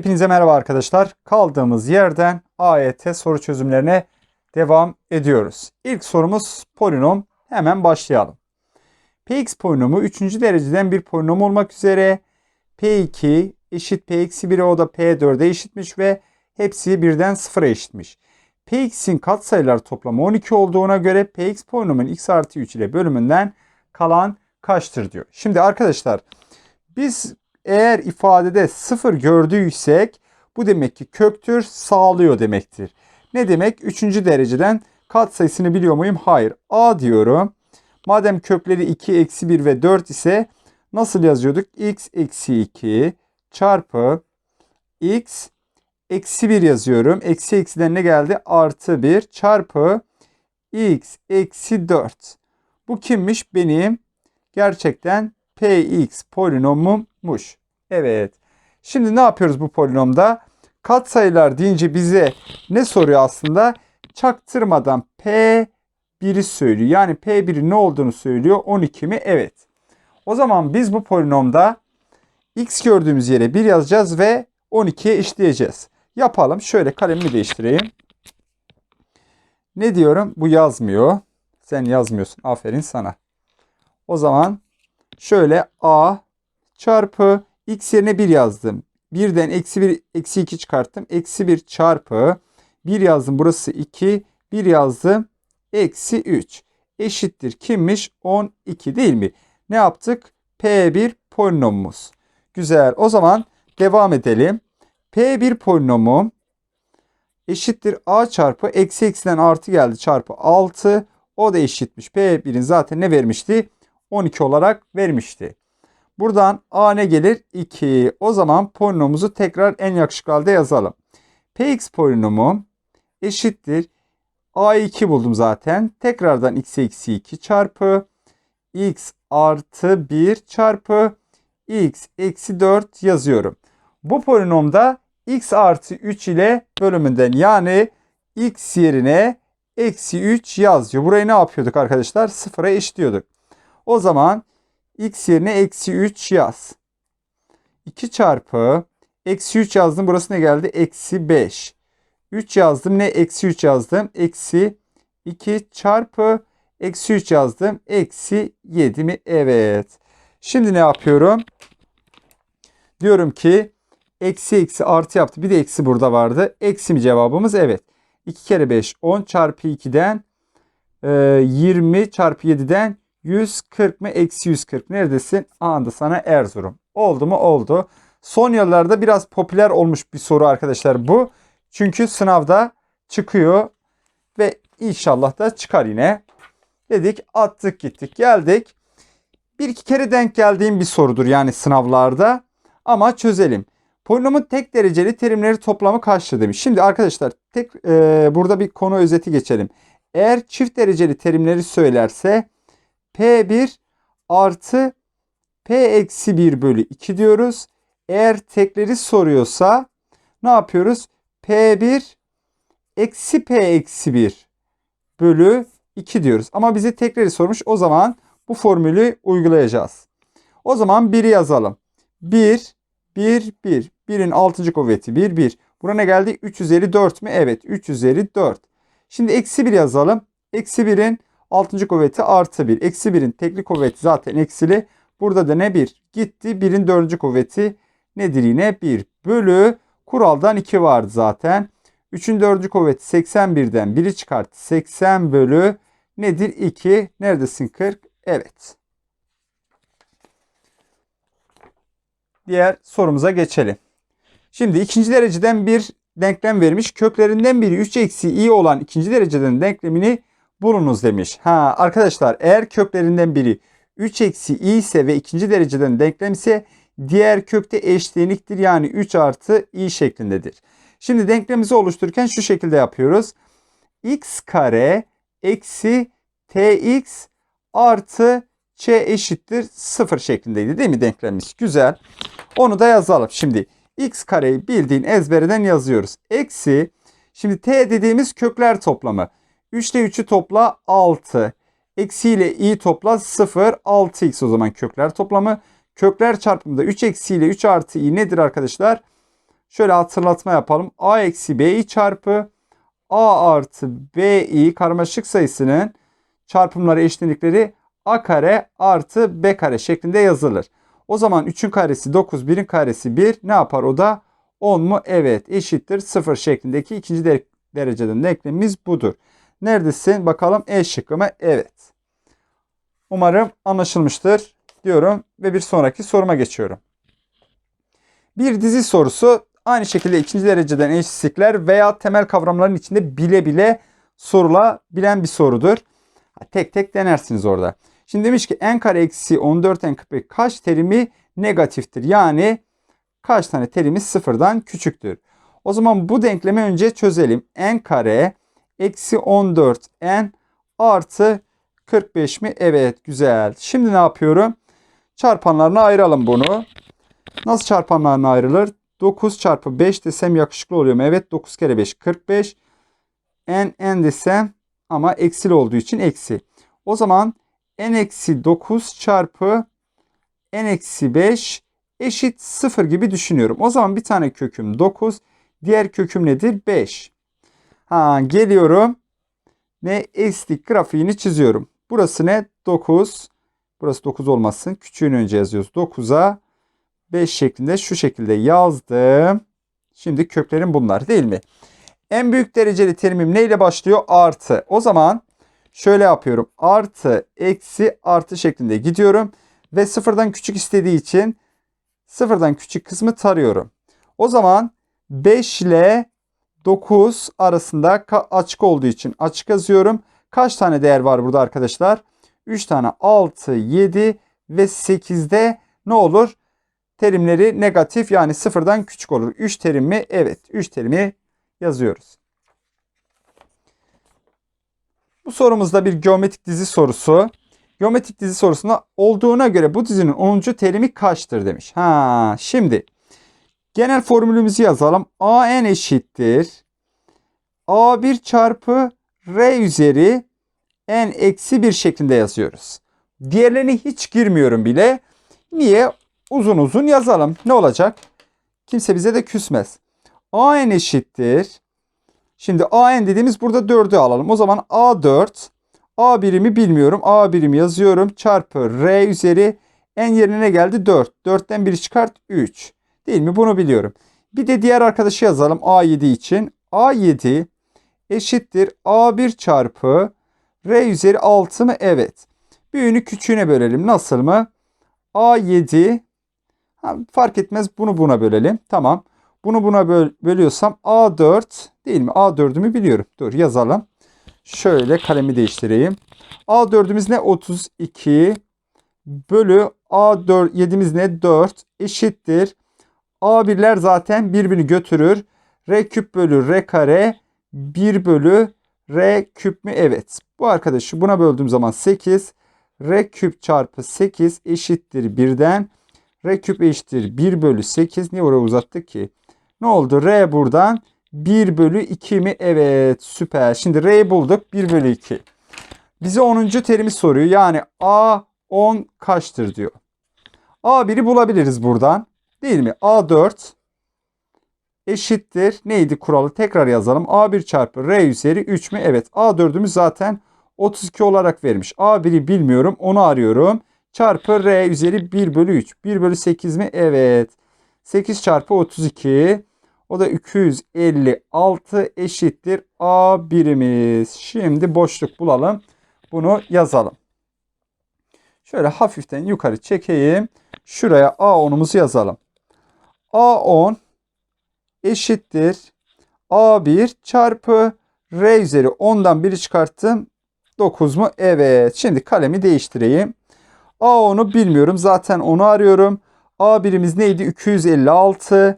Hepinize merhaba arkadaşlar. Kaldığımız yerden AYT soru çözümlerine devam ediyoruz. İlk sorumuz polinom. Hemen başlayalım. Px polinomu 3. dereceden bir polinom olmak üzere P2 eşit P-1'e o da P4'e eşitmiş ve hepsi birden sıfıra eşitmiş. Px'in katsayılar toplamı 12 olduğuna göre Px polinomun x artı 3 ile bölümünden kalan kaçtır diyor. Şimdi arkadaşlar biz eğer ifadede sıfır gördüysek bu demek ki köktür sağlıyor demektir. Ne demek? Üçüncü dereceden kat sayısını biliyor muyum? Hayır. A diyorum. Madem kökleri 2, eksi 1 ve 4 ise nasıl yazıyorduk? x eksi 2 çarpı x eksi 1 yazıyorum. Eksi eksiden ne geldi? Artı 1 çarpı x eksi 4. Bu kimmiş? Benim gerçekten px polinomummuş. Evet. Şimdi ne yapıyoruz bu polinomda? Katsayılar deyince bize ne soruyor aslında? Çaktırmadan P1'i söylüyor. Yani P1'in ne olduğunu söylüyor. 12 mi? Evet. O zaman biz bu polinomda x gördüğümüz yere 1 yazacağız ve 12'ye eşitleyeceğiz. Yapalım. Şöyle kalemimi değiştireyim. Ne diyorum? Bu yazmıyor. Sen yazmıyorsun. Aferin sana. O zaman şöyle a çarpı x yerine 1 yazdım. 1'den eksi 1 eksi 2 çıkarttım. Eksi 1 çarpı 1 yazdım. Burası 2. 1 yazdım. Eksi 3. Eşittir. Kimmiş? 12 değil mi? Ne yaptık? P1 polinomumuz. Güzel. O zaman devam edelim. P1 polinomu eşittir A çarpı eksi eksiden artı geldi çarpı 6. O da eşitmiş. P1'in zaten ne vermişti? 12 olarak vermişti. Buradan A ne gelir? 2. O zaman polinomumuzu tekrar en yakışıklı halde yazalım. Px polinomu eşittir. A2 buldum zaten. Tekrardan x eksi 2 çarpı x artı 1 çarpı x eksi 4 yazıyorum. Bu polinomda x artı 3 ile bölümünden yani x yerine eksi 3 yazıyor. Burayı ne yapıyorduk arkadaşlar? Sıfıra eşitliyorduk. O zaman x yerine eksi 3 yaz. 2 çarpı eksi 3 yazdım. Burası ne geldi? Eksi 5. 3 yazdım. Ne? Eksi 3 yazdım. Eksi 2 çarpı eksi 3 yazdım. Eksi 7 mi? Evet. Şimdi ne yapıyorum? Diyorum ki eksi eksi artı yaptı. Bir de eksi burada vardı. Eksi mi cevabımız? Evet. 2 kere 5 10 çarpı 2'den 20 çarpı 7'den 140 mı? Eksi 140. Neredesin? Anda sana Erzurum. Oldu mu? Oldu. Son yıllarda biraz popüler olmuş bir soru arkadaşlar bu. Çünkü sınavda çıkıyor ve inşallah da çıkar yine. Dedik attık gittik geldik. Bir iki kere denk geldiğim bir sorudur yani sınavlarda. Ama çözelim. Polinomun tek dereceli terimleri toplamı kaçtır demiş. Şimdi arkadaşlar tek e, burada bir konu özeti geçelim. Eğer çift dereceli terimleri söylerse P1 artı P eksi 1 bölü 2 diyoruz. Eğer tekleri soruyorsa ne yapıyoruz? P1 eksi P eksi 1 bölü 2 diyoruz. Ama bize tekleri sormuş. O zaman bu formülü uygulayacağız. O zaman 1'i yazalım. 1, 1, 1. 1'in 6. kuvveti 1, 1. Buna ne geldi? 3 üzeri 4 mü? Evet 3 üzeri 4. Şimdi eksi 1 yazalım. Eksi 1'in 6. kuvveti artı 1. Eksi 1'in tekli kuvveti zaten eksili. Burada da ne 1? Gitti. 1'in 4. kuvveti nedir yine? 1 bölü kuraldan 2 vardı zaten. 3'ün 4. kuvveti 81'den 1'i çıkarttı. 80 bölü nedir? 2. Neredesin 40? Evet. Diğer sorumuza geçelim. Şimdi ikinci dereceden bir denklem vermiş. Köklerinden biri 3 eksi i olan ikinci dereceden denklemini bulunuz demiş. Ha arkadaşlar eğer köklerinden biri 3 eksi i ise ve ikinci dereceden denklem ise diğer kökte eşleniktir. Yani 3 artı i şeklindedir. Şimdi denklemimizi oluştururken şu şekilde yapıyoruz. x kare eksi tx artı ç eşittir 0 şeklindeydi değil mi denklemimiz? Güzel. Onu da yazalım. Şimdi x kareyi bildiğin ezbereden yazıyoruz. Eksi şimdi t dediğimiz kökler toplamı. 3 ile 3'ü topla 6. Eksi ile i topla 0. 6x o zaman kökler toplamı. Kökler çarpımında 3 eksi ile 3 artı i nedir arkadaşlar? Şöyle hatırlatma yapalım. A eksi B'yi çarpı A artı B'yi karmaşık sayısının çarpımları eşitlikleri A kare artı B kare şeklinde yazılır. O zaman 3'ün karesi 9, 1'in karesi 1 ne yapar o da? 10 mu? Evet eşittir 0 şeklindeki ikinci de- dereceden denklemimiz budur. Neredesin? Bakalım E şıkkı mı? Evet. Umarım anlaşılmıştır diyorum ve bir sonraki soruma geçiyorum. Bir dizi sorusu aynı şekilde ikinci dereceden eşitlikler veya temel kavramların içinde bile bile sorulabilen bir sorudur. Tek tek denersiniz orada. Şimdi demiş ki n kare eksi 14 n kare kaç terimi negatiftir? Yani kaç tane terimiz sıfırdan küçüktür? O zaman bu denklemi önce çözelim. n kare eksi 14 n artı 45 mi? Evet güzel. Şimdi ne yapıyorum? Çarpanlarına ayıralım bunu. Nasıl çarpanlarına ayrılır? 9 çarpı 5 desem yakışıklı oluyor mu? Evet 9 kere 5 45. n n desem ama eksili olduğu için eksi. O zaman n eksi 9 çarpı n eksi 5 eşit 0 gibi düşünüyorum. O zaman bir tane köküm 9. Diğer köküm nedir? 5. Ha, geliyorum. Ne? Eslik grafiğini çiziyorum. Burası ne? 9. Burası 9 olmasın. Küçüğünü önce yazıyoruz. 9'a 5 şeklinde şu şekilde yazdım. Şimdi köklerim bunlar değil mi? En büyük dereceli terimim neyle başlıyor? Artı. O zaman şöyle yapıyorum. Artı, eksi, artı şeklinde gidiyorum. Ve sıfırdan küçük istediği için sıfırdan küçük kısmı tarıyorum. O zaman 5 ile 9 arasında açık olduğu için açık yazıyorum. Kaç tane değer var burada arkadaşlar? 3 tane 6, 7 ve 8'de ne olur? Terimleri negatif yani sıfırdan küçük olur. 3 terim mi? Evet 3 terimi yazıyoruz. Bu sorumuzda bir geometrik dizi sorusu. Geometrik dizi sorusunda olduğuna göre bu dizinin 10. terimi kaçtır demiş. Ha, şimdi genel formülümüzü yazalım. AN eşittir. A1 çarpı R üzeri N eksi 1 şeklinde yazıyoruz. Diğerlerine hiç girmiyorum bile. Niye? Uzun uzun yazalım. Ne olacak? Kimse bize de küsmez. AN eşittir. Şimdi AN dediğimiz burada 4'ü alalım. O zaman A4 A birimi bilmiyorum. A birimi yazıyorum. Çarpı R üzeri N yerine ne geldi? 4. 4'ten 1 çıkart 3. Değil mi? Bunu biliyorum. Bir de diğer arkadaşı yazalım A7 için. A7 eşittir A1 çarpı R üzeri 6 mı? Evet. Büyüğünü küçüğüne bölelim. Nasıl mı? A7 ha, fark etmez bunu buna bölelim. Tamam. Bunu buna böl bölüyorsam A4 değil mi? A4'ümü biliyorum. Dur yazalım. Şöyle kalemi değiştireyim. A4'ümüz ne? 32 bölü A4 7'miz ne? 4 eşittir. A1'ler zaten birbirini götürür. R küp bölü R kare 1 bölü R küp mü? Evet. Bu arkadaşı buna böldüğüm zaman 8. R küp çarpı 8 eşittir 1'den. R küp eşittir 1 bölü 8. Niye oraya uzattık ki? Ne oldu? R buradan 1 bölü 2 mi? Evet süper. Şimdi R'yi bulduk. 1 bölü 2. Bize 10. terimi soruyor. Yani A 10 kaçtır diyor. A1'i bulabiliriz buradan. Değil mi? A4 eşittir. Neydi kuralı? Tekrar yazalım. A1 çarpı R üzeri 3 mü? Evet. A4'ümüz zaten 32 olarak vermiş. A1'i bilmiyorum. Onu arıyorum. Çarpı R üzeri 1 bölü 3. 1 bölü 8 mi? Evet. 8 çarpı 32. O da 256 eşittir A birimiz. Şimdi boşluk bulalım. Bunu yazalım. Şöyle hafiften yukarı çekeyim. Şuraya A10'umuzu yazalım. A10 eşittir A1 çarpı R üzeri 10'dan 1'i çıkarttım. 9 mu? Evet. Şimdi kalemi değiştireyim. A10'u bilmiyorum. Zaten onu arıyorum. A birimiz neydi? 256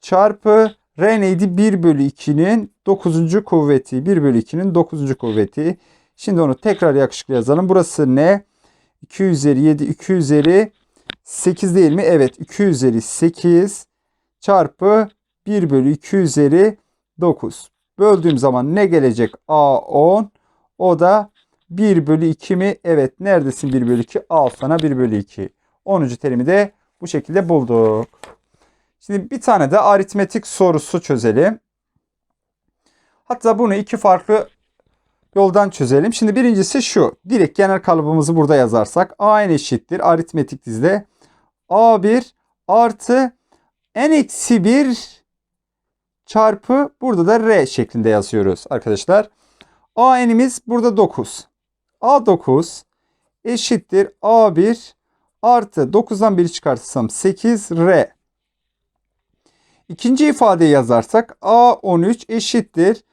çarpı R neydi? 1 bölü 2'nin 9. kuvveti. 1 bölü 2'nin 9. kuvveti. Şimdi onu tekrar yakışıklı yazalım. Burası ne? 2 üzeri 7, 2 üzeri 8 değil mi? Evet. 2 üzeri 8 çarpı 1 bölü 2 üzeri 9. Böldüğüm zaman ne gelecek? A10. O da 1 bölü 2 mi? Evet. Neredesin 1 bölü 2? Al sana 1 bölü 2. 10. terimi de bu şekilde bulduk. Şimdi bir tane de aritmetik sorusu çözelim. Hatta bunu iki farklı yoldan çözelim. Şimdi birincisi şu. Direkt genel kalıbımızı burada yazarsak a n eşittir aritmetik dizide a1 artı n eksi 1 çarpı burada da r şeklinde yazıyoruz arkadaşlar. a n'imiz burada 9. a9 eşittir a1 artı 9'dan 1'i çıkartırsam 8 r. İkinci ifadeyi yazarsak a13 eşittir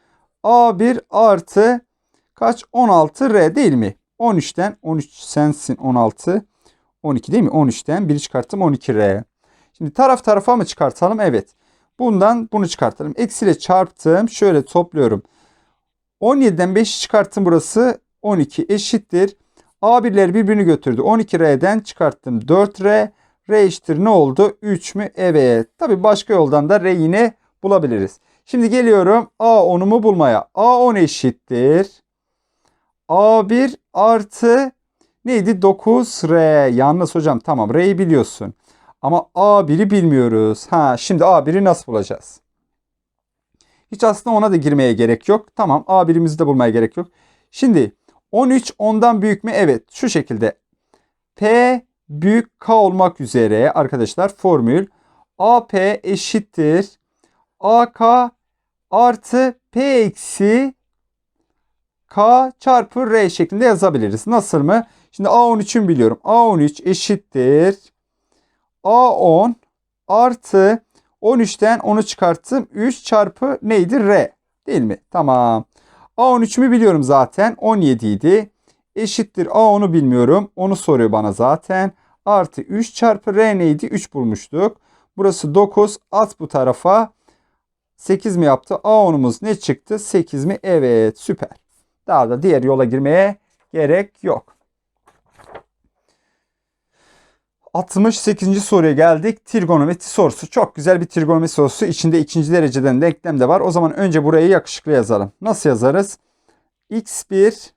a1 artı kaç 16 r değil mi? 13'ten 13 sensin 16 12 değil mi? 13'ten 1'i çıkarttım 12 r. Şimdi taraf tarafa mı çıkartalım? Evet. Bundan bunu çıkartalım. Eksiyle çarptım. Şöyle topluyorum. 17'den 5'i çıkarttım burası. 12 eşittir. A1'ler birbirini götürdü. 12R'den çıkarttım 4R. R eşittir ne oldu? 3 mü? Evet. Tabi başka yoldan da R yine bulabiliriz. Şimdi geliyorum A10'umu bulmaya. A10 eşittir. A1 artı neydi? 9R. Yalnız hocam tamam R'yi biliyorsun. Ama A1'i bilmiyoruz. Ha şimdi A1'i nasıl bulacağız? Hiç aslında ona da girmeye gerek yok. Tamam A1'imizi de bulmaya gerek yok. Şimdi 13 ondan büyük mü? Evet şu şekilde. P büyük K olmak üzere arkadaşlar formül AP eşittir. AK artı P eksi K çarpı R şeklinde yazabiliriz. Nasıl mı? Şimdi A13'ün biliyorum. A13 eşittir. A10 artı 13'ten 10'u çıkarttım. 3 çarpı neydi? R. Değil mi? Tamam. A13'ümü biliyorum zaten. 17 idi. Eşittir A10'u bilmiyorum. Onu soruyor bana zaten. Artı 3 çarpı R neydi? 3 bulmuştuk. Burası 9. At bu tarafa. 8 mi yaptı? A10'umuz ne çıktı? 8 mi? Evet süper. Daha da diğer yola girmeye gerek yok. 68. soruya geldik. Trigonometri sorusu. Çok güzel bir trigonometri sorusu. İçinde ikinci dereceden denklem de var. O zaman önce burayı yakışıklı yazalım. Nasıl yazarız? x1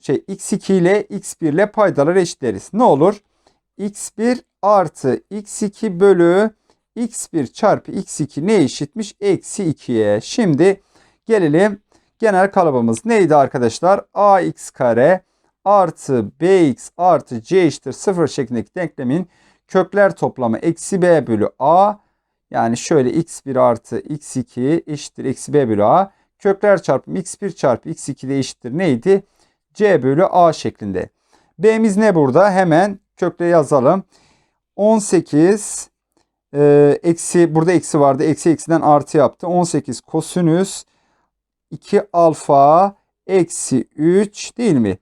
şey x2 ile x1 ile paydaları eşitleriz. Ne olur? x1 artı x2 bölü x1 çarpı x2 ne eşitmiş? Eksi 2'ye. Şimdi gelelim genel kalıbımız neydi arkadaşlar? ax kare artı bx artı c eşittir 0 şeklindeki denklemin kökler toplamı eksi b bölü a yani şöyle x1 artı x2 eşittir eksi b bölü a kökler çarpımı x1 çarpı x2 de eşittir neydi? c bölü a şeklinde. b'miz ne burada? Hemen kökle yazalım. 18 e, eksi burada eksi vardı. Eksi eksiden artı yaptı. 18 kosinüs 2 alfa eksi 3 değil mi?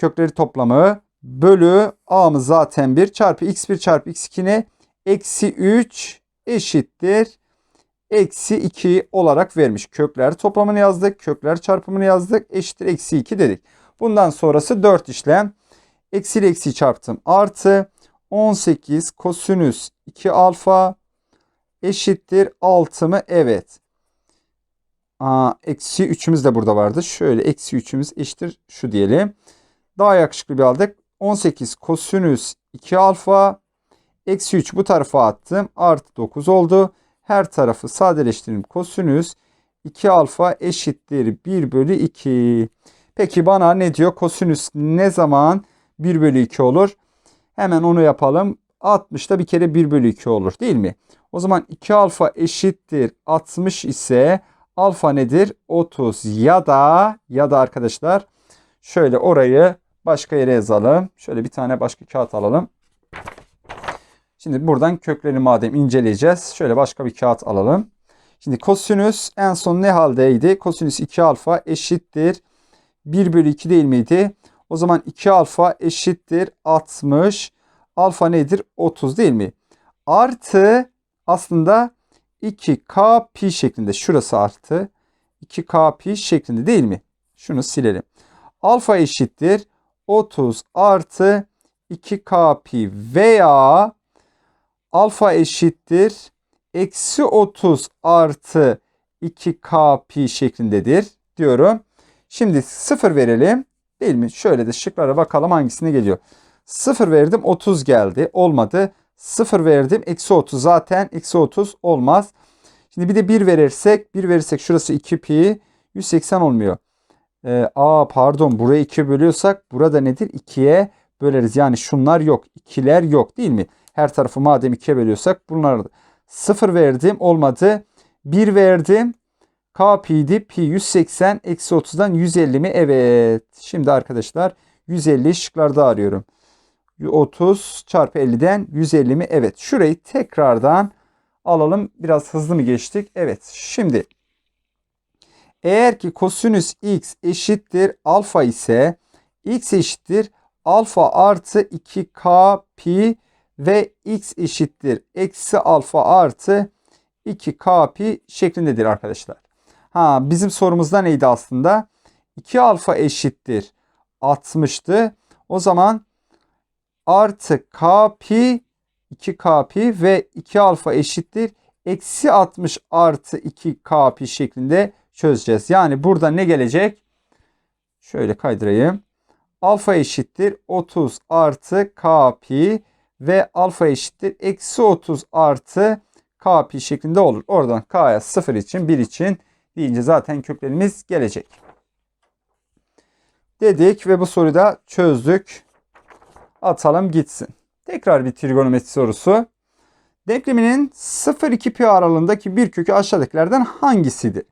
Kökleri toplamı bölü a'mız zaten 1 çarpı x1 çarpı x2 ne? Eksi 3 eşittir. Eksi 2 olarak vermiş. Kökler toplamını yazdık. Kökler çarpımını yazdık. Eşittir eksi 2 dedik. Bundan sonrası 4 işlem. Eksi ile eksi çarptım. Artı 18 kosinüs 2 alfa eşittir 6 mı? Evet. Aa, eksi 3'ümüz de burada vardı. Şöyle eksi 3'ümüz eşittir şu diyelim. Daha yakışıklı bir aldık. 18 kosinüs 2 alfa eksi 3 bu tarafa attım. Artı 9 oldu. Her tarafı sadeleştirdim. Kosinüs 2 alfa eşittir 1 bölü 2. Peki bana ne diyor? Kosinüs ne zaman 1 bölü 2 olur? Hemen onu yapalım. 60'da bir kere 1 bölü 2 olur değil mi? O zaman 2 alfa eşittir 60 ise alfa nedir? 30 ya da ya da arkadaşlar şöyle orayı başka yere yazalım. Şöyle bir tane başka kağıt alalım. Şimdi buradan köklerini madem inceleyeceğiz. Şöyle başka bir kağıt alalım. Şimdi kosinüs en son ne haldeydi? Kosinüs 2 alfa eşittir. 1 bölü 2 değil miydi? O zaman 2 alfa eşittir 60. Alfa nedir? 30 değil mi? Artı aslında 2k pi şeklinde. Şurası artı. 2k pi şeklinde değil mi? Şunu silelim. Alfa eşittir 30 artı 2k pi veya alfa eşittir eksi 30 artı 2k pi şeklindedir diyorum. Şimdi 0 verelim. Değil mi? Şöyle de şıklara bakalım hangisine geliyor. 0 verdim 30 geldi. Olmadı. 0 verdim. Eksi 30 zaten eksi 30 olmaz. Şimdi bir de 1 verirsek 1 verirsek şurası 2 pi 180 olmuyor. Ee, aa pardon burayı 2'ye bölüyorsak burada nedir? 2'ye böleriz. Yani şunlar yok. 2'ler yok değil mi? Her tarafı madem 2'ye bölüyorsak bunlar 0 verdim olmadı. 1 verdim. K pi'di. Pi 180 eksi 30'dan 150 mi? Evet. Şimdi arkadaşlar 150 şıklarda arıyorum. 30 çarpı 50'den 150 mi? Evet. Şurayı tekrardan alalım. Biraz hızlı mı geçtik? Evet. Şimdi eğer ki kosinüs x eşittir alfa ise x eşittir alfa artı 2k pi ve x eşittir eksi alfa artı 2k pi şeklindedir arkadaşlar. Ha bizim sorumuzda neydi aslında? 2 alfa eşittir 60'tı. O zaman artı k pi 2k pi ve 2 alfa eşittir eksi 60 artı 2k pi şeklinde çözeceğiz. Yani burada ne gelecek? Şöyle kaydırayım. Alfa eşittir 30 artı k pi ve alfa eşittir eksi 30 artı k pi şeklinde olur. Oradan k'ya 0 için 1 için deyince zaten köklerimiz gelecek. Dedik ve bu soruyu da çözdük. Atalım gitsin. Tekrar bir trigonometri sorusu. Denkleminin 0-2 pi aralığındaki bir kökü aşağıdakilerden hangisidir?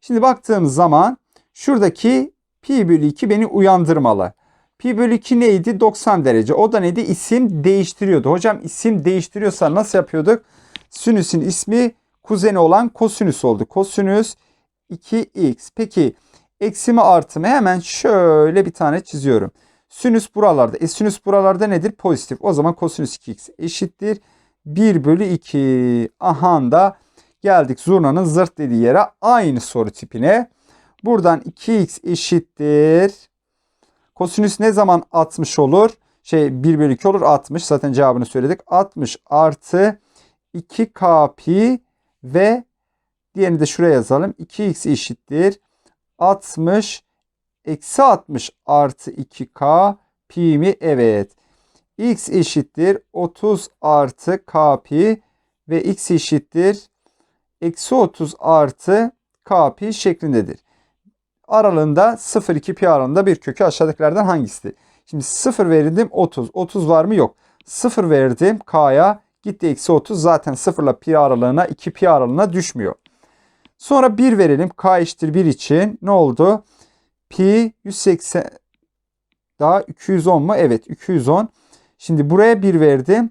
Şimdi baktığımız zaman şuradaki pi bölü 2 beni uyandırmalı. Pi bölü 2 neydi? 90 derece. O da neydi? İsim değiştiriyordu. Hocam isim değiştiriyorsa nasıl yapıyorduk? Sinüsün ismi kuzeni olan kosinüs oldu. Kosinüs 2x. Peki eksi mi artı mı? Hemen şöyle bir tane çiziyorum. Sinüs buralarda. E sinüs buralarda nedir? Pozitif. O zaman kosinüs 2x eşittir. 1 bölü 2. Aha da geldik zurnanın zırt dediği yere. Aynı soru tipine. Buradan 2x eşittir. Kosinüs ne zaman 60 olur? Şey 1 bölü 2 olur 60. Zaten cevabını söyledik. 60 artı 2k pi ve diğerini de şuraya yazalım. 2x eşittir. 60 eksi 60 artı 2k pi mi? Evet. x eşittir 30 artı k pi ve x eşittir eksi 30 artı k pi şeklindedir. Aralığında 0-2 pi aralığında bir kökü aşağıdakilerden hangisidir? Şimdi 0 verildim 30. 30 var mı? Yok. 0 verdim k'ya gitti eksi 30. Zaten 0 ile pi aralığına 2 pi aralığına düşmüyor. Sonra 1 verelim. K eşittir 1 için ne oldu? Pi 180 daha 210 mu? Evet 210. Şimdi buraya 1 verdim.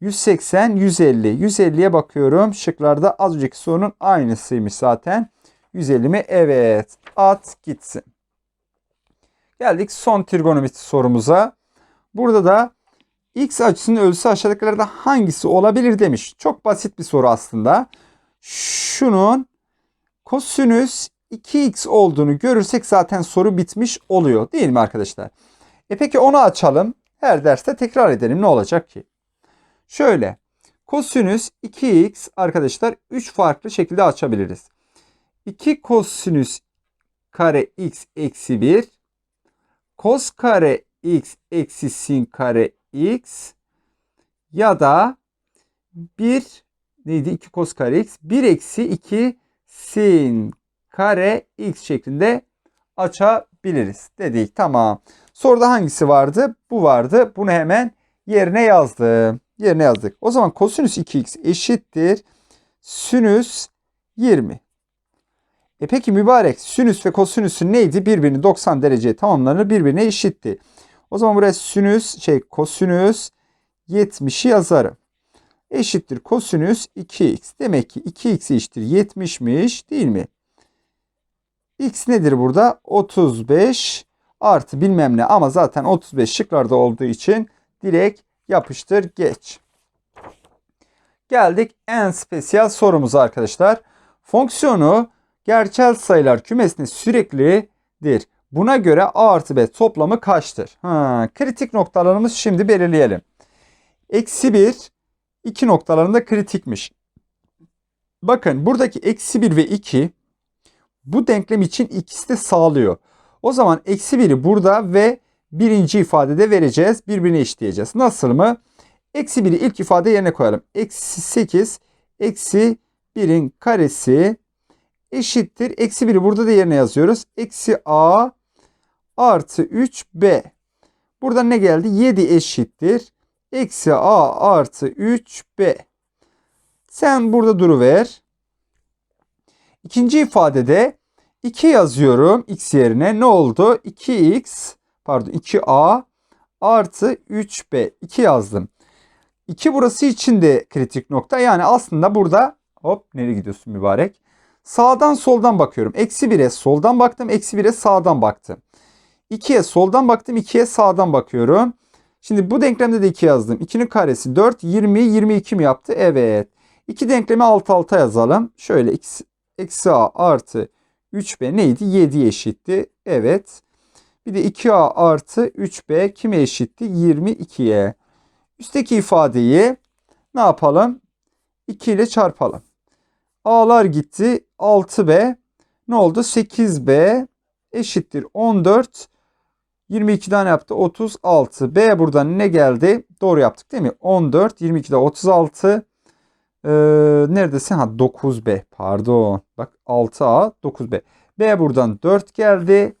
180, 150. 150'ye bakıyorum. Şıklarda az önceki sorunun aynısıymış zaten. 150 mi? Evet. At gitsin. Geldik son trigonometri sorumuza. Burada da x açısının ölçüsü aşağıdakilerden hangisi olabilir demiş. Çok basit bir soru aslında. Şunun kosinüs 2x olduğunu görürsek zaten soru bitmiş oluyor değil mi arkadaşlar? E peki onu açalım. Her derste tekrar edelim ne olacak ki? Şöyle kosinüs 2x arkadaşlar 3 farklı şekilde açabiliriz. 2 kosinüs kare x eksi 1 kos kare x eksi sin kare x ya da 1 neydi 2 kos kare x 1 eksi 2 sin kare x şeklinde açabiliriz dedik. Tamam. Soruda hangisi vardı? Bu vardı. Bunu hemen yerine yazdım. Yerine yazdık. O zaman kosinüs 2x eşittir. Sinüs 20. E peki mübarek sinüs ve kosinüsün neydi? Birbirini 90 dereceye tamamlanır birbirine eşitti. O zaman buraya sinüs şey kosinüs 70'i yazarım. Eşittir kosinüs 2x. Demek ki 2x eşittir 70'miş değil mi? X nedir burada? 35 artı bilmem ne ama zaten 35 şıklarda olduğu için direkt yapıştır geç. Geldik en spesiyel sorumuza arkadaşlar. Fonksiyonu gerçel sayılar kümesinde süreklidir. Buna göre A artı B toplamı kaçtır? Ha, kritik noktalarımız şimdi belirleyelim. Eksi 1 2 noktalarında kritikmiş. Bakın buradaki eksi 1 ve 2 bu denklem için ikisi de sağlıyor. O zaman eksi 1'i burada ve birinci ifadede vereceğiz. Birbirine eşitleyeceğiz. Nasıl mı? Eksi 1'i ilk ifade yerine koyalım. Eksi 8 eksi 1'in karesi eşittir. Eksi 1'i burada da yerine yazıyoruz. Eksi a artı 3b. Burada ne geldi? 7 eşittir. Eksi a artı 3b. Sen burada duruver. İkinci ifadede 2 yazıyorum x yerine. Ne oldu? 2x pardon 2a artı 3b. 2 yazdım. 2 burası için de kritik nokta. Yani aslında burada hop nereye gidiyorsun mübarek? Sağdan soldan bakıyorum. Eksi 1'e soldan baktım. Eksi 1'e sağdan baktım. 2'ye soldan baktım. 2'ye sağdan bakıyorum. Şimdi bu denklemde de 2 yazdım. 2'nin karesi 4. 20, 22 mi yaptı? Evet. 2 denklemi alt alta yazalım. Şöyle x eksi a artı 3b neydi? 7 eşitti. Evet. Bir de 2a artı 3b kime eşitti? 22'ye. Üstteki ifadeyi ne yapalım? 2 ile çarpalım. A'lar gitti. 6b ne oldu? 8b eşittir 14. 22 tane yaptı. 36. B buradan ne geldi? Doğru yaptık değil mi? 14. 22'de 36. Ee, neredesin? Ha 9B. Pardon. Bak 6A 9B. B buradan 4 geldi.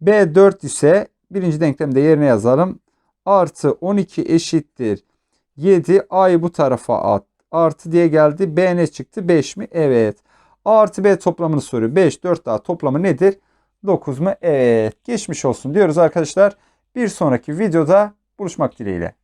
B 4 ise birinci denklemde yerine yazalım. Artı 12 eşittir. 7. A'yı bu tarafa at. Artı diye geldi. B ne çıktı? 5 mi? Evet. A artı B toplamını soruyor. 5, 4 daha toplamı nedir? 9 mu? Evet. Geçmiş olsun diyoruz arkadaşlar. Bir sonraki videoda buluşmak dileğiyle.